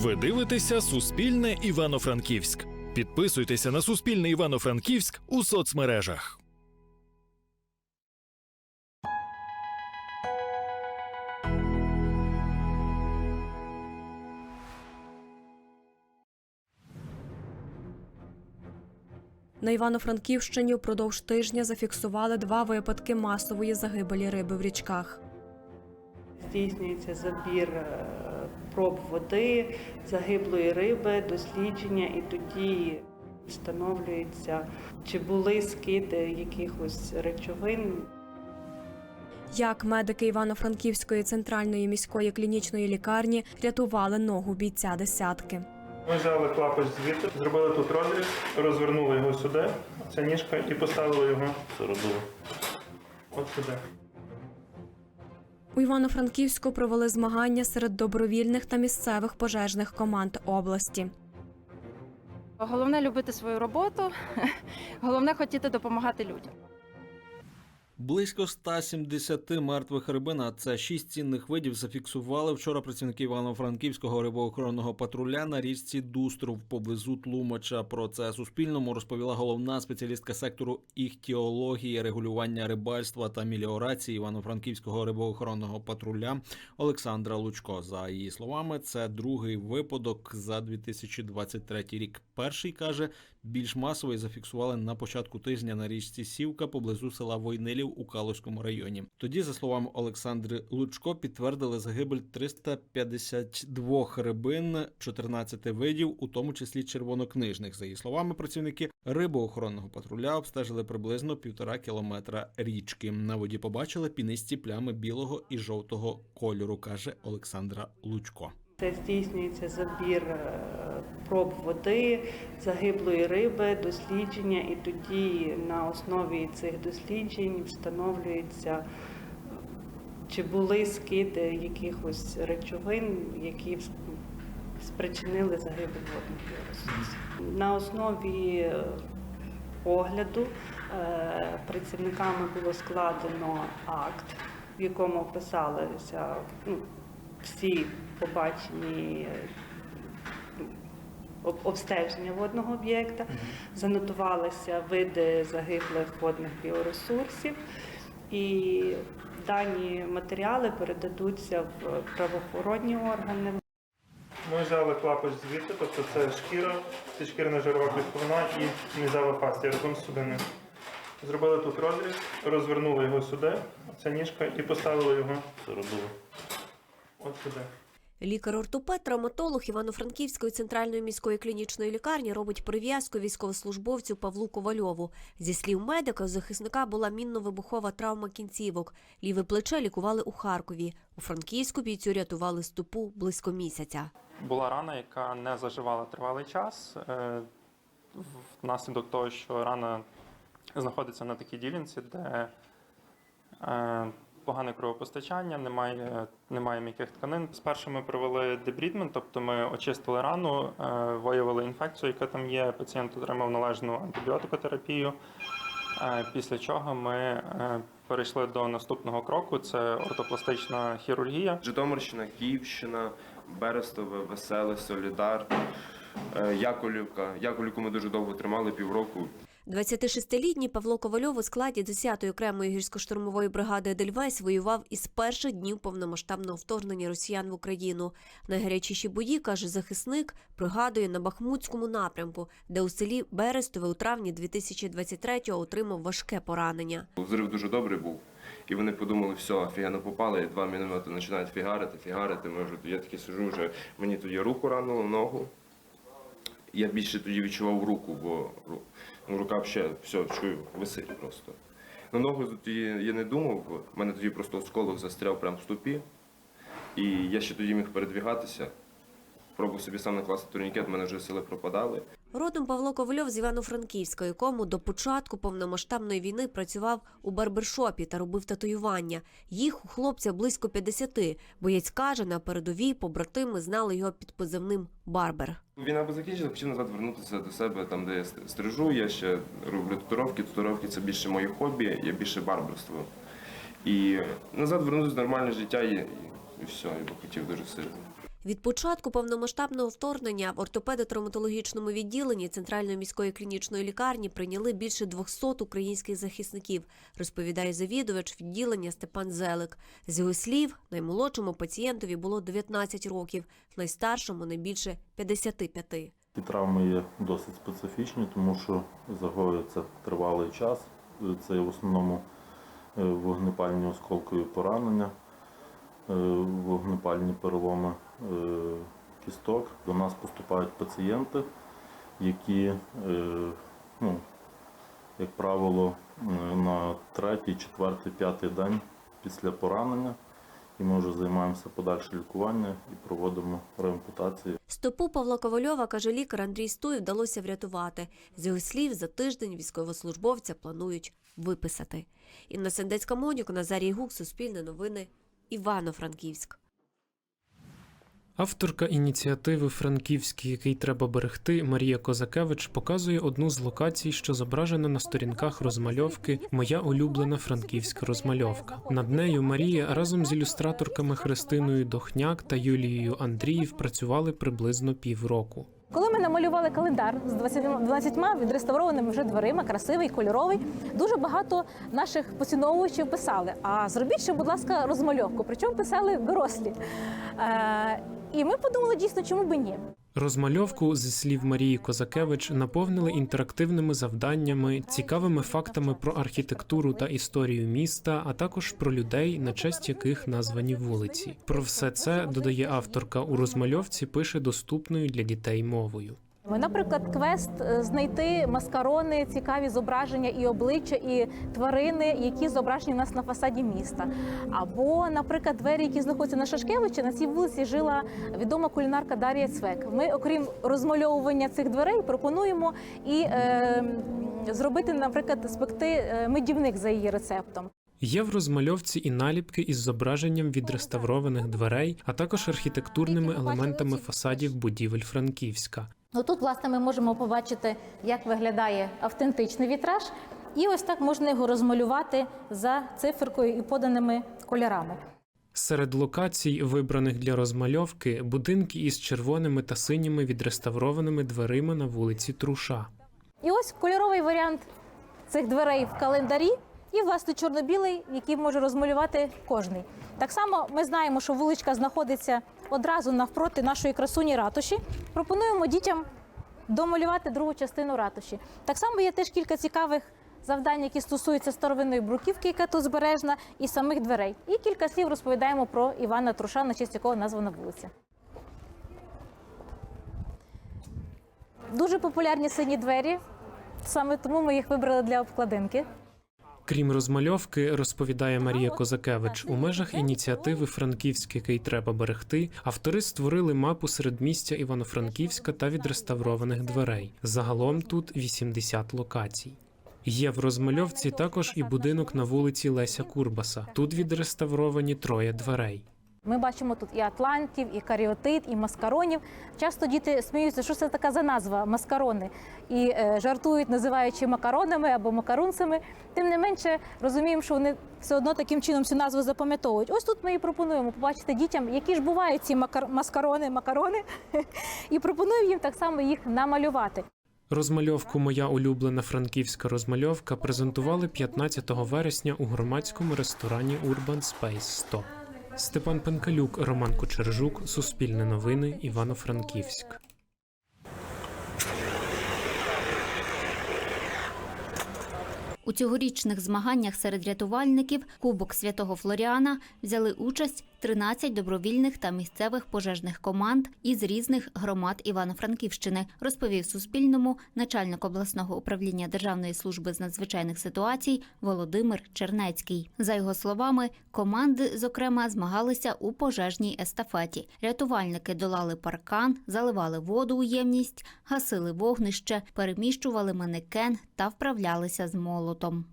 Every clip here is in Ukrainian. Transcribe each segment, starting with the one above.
Ви дивитеся Суспільне Івано-Франківськ. Підписуйтеся на Суспільне Івано-Франківськ у соцмережах. На Івано-Франківщині впродовж тижня зафіксували два випадки масової загибелі риби в річках. Здійснюється забір е, проб води, загиблої риби, дослідження, і тоді встановлюється, чи були скиди якихось речовин. Як медики Івано-Франківської центральної міської клінічної лікарні рятували ногу бійця десятки. Ми взяли клапоть звідти, зробили тут розріз, розвернули його сюди, ця ніжка, і поставили його от сюди. У Івано-Франківську провели змагання серед добровільних та місцевих пожежних команд області. Головне любити свою роботу, головне хотіти допомагати людям. Близько 170 мертвих рибин, а це шість цінних видів, зафіксували вчора працівники Івано-Франківського рибоохоронного патруля на річці Дустров поблизу Тлумача. Про це Суспільному розповіла головна спеціалістка сектору іхтіології, регулювання рибальства та міліорації Івано-Франківського рибоохоронного патруля Олександра Лучко. За її словами, це другий випадок за 2023 рік. Перший каже, більш масовий зафіксували на початку тижня на річці Сівка поблизу села Войнилів у Калузькому районі. Тоді, за словами Олександри Лучко, підтвердили загибель 352 рибин, 14 видів, у тому числі червонокнижних. За її словами, працівники рибоохоронного патруля обстежили приблизно півтора кілометра річки. На воді побачили пінисті плями білого і жовтого кольору, каже Олександра Лучко. Це здійснюється забір е, проб води, загиблої риби, дослідження, і тоді на основі цих досліджень встановлюється, чи були скиди якихось речовин, які спричинили загибель водних біоресурсів. На основі е, огляду е, працівниками було складено акт, в якому описалися ну, всі побачені е, обстеження водного об'єкта, занотувалися види загиблих водних біоресурсів, і дані матеріали передадуться в правоохоронні органи. Ми взяли клапоть звідти, тобто це шкіра, це шкірна жирова клітковина і мізева фасція разом з судиною. Зробили тут розріз, розвернули його сюди, ця ніжка, і поставили його от сюди. Лікар-ортопед, травматолог Івано-Франківської центральної міської клінічної лікарні робить прив'язку військовослужбовцю Павлу Ковальову. Зі слів медика, у захисника була мінно-вибухова травма кінцівок. Ліве плече лікували у Харкові. У Франківську бійцю рятували стопу близько місяця. була рана, яка не заживала тривалий час. е, Внаслідок того, що рана знаходиться на такій ділянці, де е, погане кровопостачання, немає, немає м'яких тканин. Спершу ми провели дебрідмент, тобто ми очистили рану, е, виявили інфекцію, яка там є. Пацієнт отримав належну антибіотикотерапію. Е, Після чого ми е, перейшли до наступного кроку: це ортопластична хірургія. Житомирщина, Київщина, Берестове, Веселе, Солідар, Яковлівка. Яковлівку ми дуже довго тримали, півроку. 26-літній Павло Ковальов у складі 10-ї окремої гірсько-штурмової бригади Едельвейс воював із перших днів повномасштабного вторгнення росіян в Україну. Найгарячіші бої, каже захисник, пригадує на Бахмутському напрямку, де у селі Берестове у травні 2023-го отримав важке поранення. Взрив дуже добрий був. І вони подумали, все, офігенно попали, два міномети починають фігарити, фігарити. Ми вже, я такий сижу, вже мені тоді руку ранило, ногу. Я більше тоді відчував руку, бо ну, рука взагалі все, чую, висить просто. На ногу тоді я не думав, бо в мене тоді просто осколок застряв прямо в ступі. І я ще тоді міг передвігатися. Пробував собі сам накласти турнікет, в мене вже сили пропадали. Родом Павло Ковальов з Івано-Франківська, якому до початку повномасштабної війни працював у барбершопі та робив татуювання. Їх у хлопця близько 50. Боєць каже, на передовій побратими знали його під позивним Барбер. Війна би закінчилася, хотів назад вернутися до себе, там, де я стрижу. Я ще роблю татуровки. Татуровки це більше моє хобі, я більше барберство. І назад вернутися в нормальне життя і, і все, я би хотів дуже сильно. Від початку повномасштабного вторгнення в ортопедо-травматологічному відділенні Центральної міської клінічної лікарні прийняли більше 200 українських захисників, розповідає завідувач відділення Степан Зелик. З його слів, наймолодшому пацієнтові було 19 років, найстаршому не більше 55. Ці травми є досить специфічні, тому що загоюється тривалий час. Це в основному е, вогнепальні осколкові поранення, е, вогнепальні переломи кісток. До нас поступають пацієнти, які, е, ну, як правило, е, на третій, четвертий, п'ятий день після поранення. І ми вже займаємося подальше лікування і проводимо реампутації. Стопу Павла Ковальова, каже лікар Андрій Стуй, вдалося врятувати. З його слів, за тиждень військовослужбовця планують виписати. Інна Сендецька Монюк, Назарій Гук, Суспільне новини, Івано-Франківськ. Авторка ініціативи Франківський, який треба берегти, Марія Козакевич показує одну з локацій, що зображена на сторінках розмальовки Моя улюблена франківська розмальовка. Над нею Марія разом з ілюстраторками Христиною Дохняк та Юлією Андріїв працювали приблизно півроку. Коли ми намалювали календар з 20 12 відреставрованими вже дверима, красивий, кольоровий, дуже багато наших поціновувачів писали: а зробіть ще, будь ласка, розмальовку. Причому писали дорослі. І ми подумали дійсно, чому би ні. Розмальовку зі слів Марії Козакевич наповнили інтерактивними завданнями, цікавими фактами про архітектуру та історію міста, а також про людей, на честь яких названі вулиці. Про все це додає авторка у розмальовці, пише доступною для дітей мовою. Ми, наприклад, квест е, знайти маскарони, цікаві зображення і обличчя, і тварини, які зображені у нас на фасаді міста. Або, наприклад, двері, які знаходяться на Шашкевичі, на цій вулиці жила відома кулінарка Дар'я Цвек. Ми, окрім розмальовування цих дверей, пропонуємо і е, зробити, наприклад, спекти е, медівник за її рецептом. Є в розмальовці і наліпки із зображенням відреставрованих дверей, а також архітектурними елементами фасадів будівель Франківська. Ну, тут, власне, ми можемо побачити, як виглядає автентичний вітраж, і ось так можна його розмалювати за циферкою і поданими кольорами. Серед локацій, вибраних для розмальовки, будинки із червоними та синіми відреставрованими дверима на вулиці Труша. І ось кольоровий варіант цих дверей в календарі, і власне чорно-білий, який може розмалювати кожний. Так само ми знаємо, що вуличка знаходиться одразу навпроти нашої красуні ратуші. Пропонуємо дітям домалювати другу частину ратуші. Так само є теж кілька цікавих завдань, які стосуються старовинної бруківки, яка тут збережена, і самих дверей. І кілька слів розповідаємо про Івана Труша, на честь якого названа вулиця. Дуже популярні сині двері, саме тому ми їх вибрали для обкладинки. Крім розмальовки, розповідає Марія Козакевич, у межах ініціативи Франківськ, який треба берегти, автори створили мапу середмістя Івано-Франківська та відреставрованих дверей. Загалом тут 80 локацій. Є в розмальовці також і будинок на вулиці Леся Курбаса. Тут відреставровані троє дверей. Ми бачимо тут і атлантів, і каріотит, і маскаронів. Часто діти сміються, що це така за назва маскарони, і е, жартують, називаючи макаронами або макарунцями. Тим не менше розуміємо, що вони все одно таким чином цю назву запам'ятовують. Ось тут ми і пропонуємо побачити дітям, які ж бувають ці макар... маскарони, макарони, і пропонуємо їм так само їх намалювати. Розмальовку Моя улюблена франківська розмальовка презентували 15 вересня у громадському ресторані Urban Space 100. Степан Пенкалюк, Роман Кучержук, Суспільне новини, Івано-Франківськ. У цьогорічних змаганнях серед рятувальників Кубок Святого Флоріана взяли участь 13 добровільних та місцевих пожежних команд із різних громад Івано-Франківщини, розповів Суспільному начальник обласного управління Державної служби з надзвичайних ситуацій Володимир Чернецький. За його словами, команди, зокрема, змагалися у пожежній естафеті. Рятувальники долали паркан, заливали воду у ємність, гасили вогнище, переміщували манекен та вправлялися з молотом.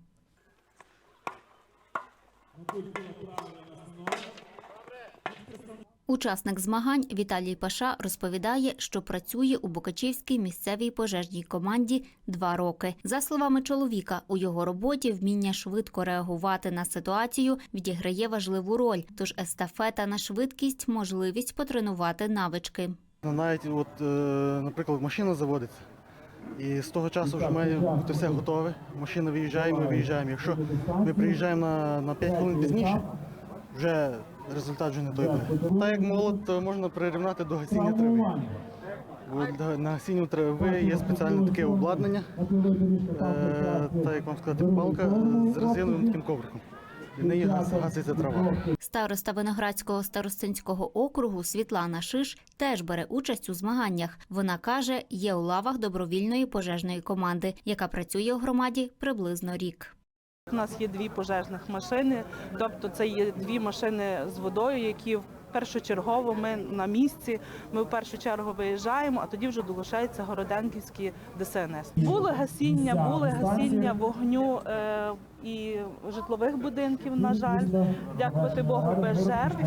Учасник змагань Віталій Паша розповідає, що працює у Букачівській місцевій пожежній команді два роки. За словами чоловіка, у його роботі вміння швидко реагувати на ситуацію відіграє важливу роль. Тож естафета на швидкість можливість потренувати навички. Ну, Навіть, от, е, наприклад, машина заводиться, і з того часу вже має бути все готове. Машина виїжджає, ми виїжджаємо. Якщо ми приїжджаємо на, на 5 хвилин пізніше, вже результат вже не той буде. Так як молот, то можна прирівняти до гасіння трави. От, на гасінню трави є спеціальне таке обладнання, е, так як вам сказати, палка з резиновим таким ковриком. Трава. Староста Виноградського старостинського округу Світлана Шиш теж бере участь у змаганнях. Вона каже, є у лавах добровільної пожежної команди, яка працює у громаді приблизно рік. У нас є дві пожежних машини, тобто це є дві машини з водою, які першочергово ми на місці. Ми в першу чергу виїжджаємо, а тоді вже долучаються городенківські ДСНС. Були гасіння, були гасіння вогню е, і житлових будинків. На жаль, дякувати Богу, без жертв.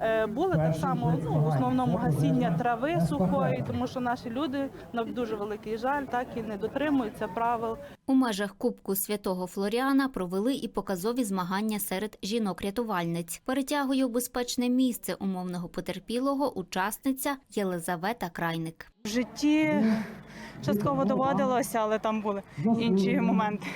Е, були так само ну, в основному гасіння трави сухої, тому що наші люди на дуже великий жаль так і не дотримуються правил. У межах Кубку Святого Флоріана провели і показові змагання серед жінок-рятувальниць. Перетягує у безпечне місце умовного потерпілого учасниця Єлизавета Крайник. В житті частково доводилося, але там були інші моменти.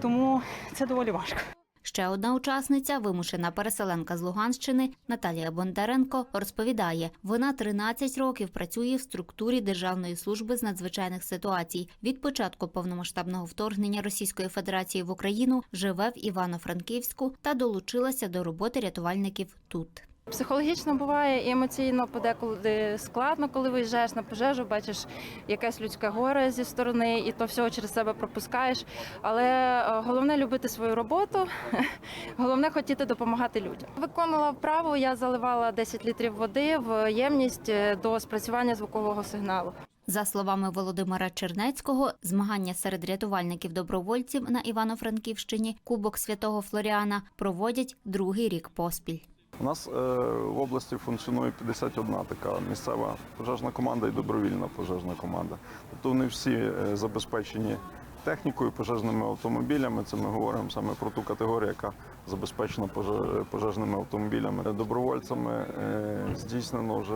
Тому це доволі важко. Ще одна учасниця, вимушена переселенка з Луганщини Наталія Бондаренко, розповідає, вона 13 років працює в структурі Державної служби з надзвичайних ситуацій. Від початку повномасштабного вторгнення Російської Федерації в Україну живе в Івано-Франківську та долучилася до роботи рятувальників тут. Психологічно буває і емоційно подекуди складно, коли виїжджаєш на пожежу, бачиш якесь людське горе зі сторони, і то всього через себе пропускаєш. Але е, головне любити свою роботу, головне хотіти допомагати людям. Виконала вправу, я заливала 10 літрів води в ємність е, до спрацювання звукового сигналу. За словами Володимира Чернецького, змагання серед рятувальників-добровольців на Івано-Франківщині Кубок Святого Флоріана проводять другий рік поспіль. У нас е, в області функціонує 51 така місцева пожежна команда і добровільна пожежна команда. Тобто вони всі е, забезпечені технікою, пожежними автомобілями. Це ми говоримо саме про ту категорію, яка забезпечена пожежними автомобілями. Добровольцями е, здійснено вже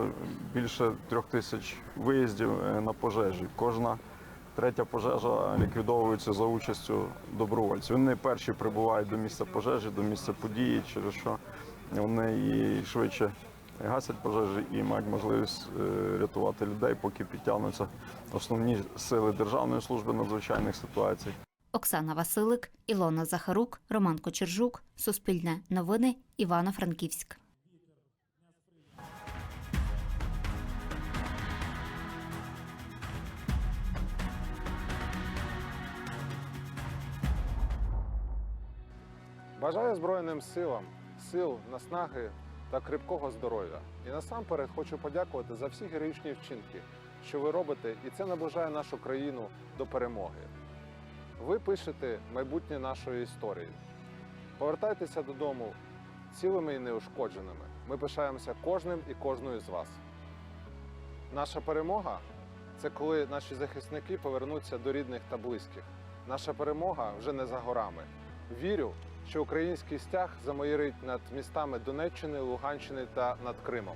більше трьох тисяч виїздів на пожежі. Кожна Третя пожежа ліквідовується за участю добровольців. Вони перші прибувають до місця пожежі, до місця події, через що вони і швидше гасять пожежі і мають можливість е, рятувати людей, поки підтягнуться основні сили Державної служби надзвичайних ситуацій. Оксана Василик, Ілона Захарук, Роман Кочержук, Суспільне новини, Івано-Франківськ. Бажаю Збройним силам, сил, наснаги та крепкого здоров'я. І насамперед хочу подякувати за всі героїчні вчинки, що ви робите, і це наближає нашу країну до перемоги. Ви пишете майбутнє нашої історії. Повертайтеся додому цілими і неушкодженими. Ми пишаємося кожним і кожною з вас. Наша перемога це коли наші захисники повернуться до рідних та близьких. Наша перемога вже не за горами. Вірю, що український стяг замайорить над містами Донеччини, Луганщини та над Кримом.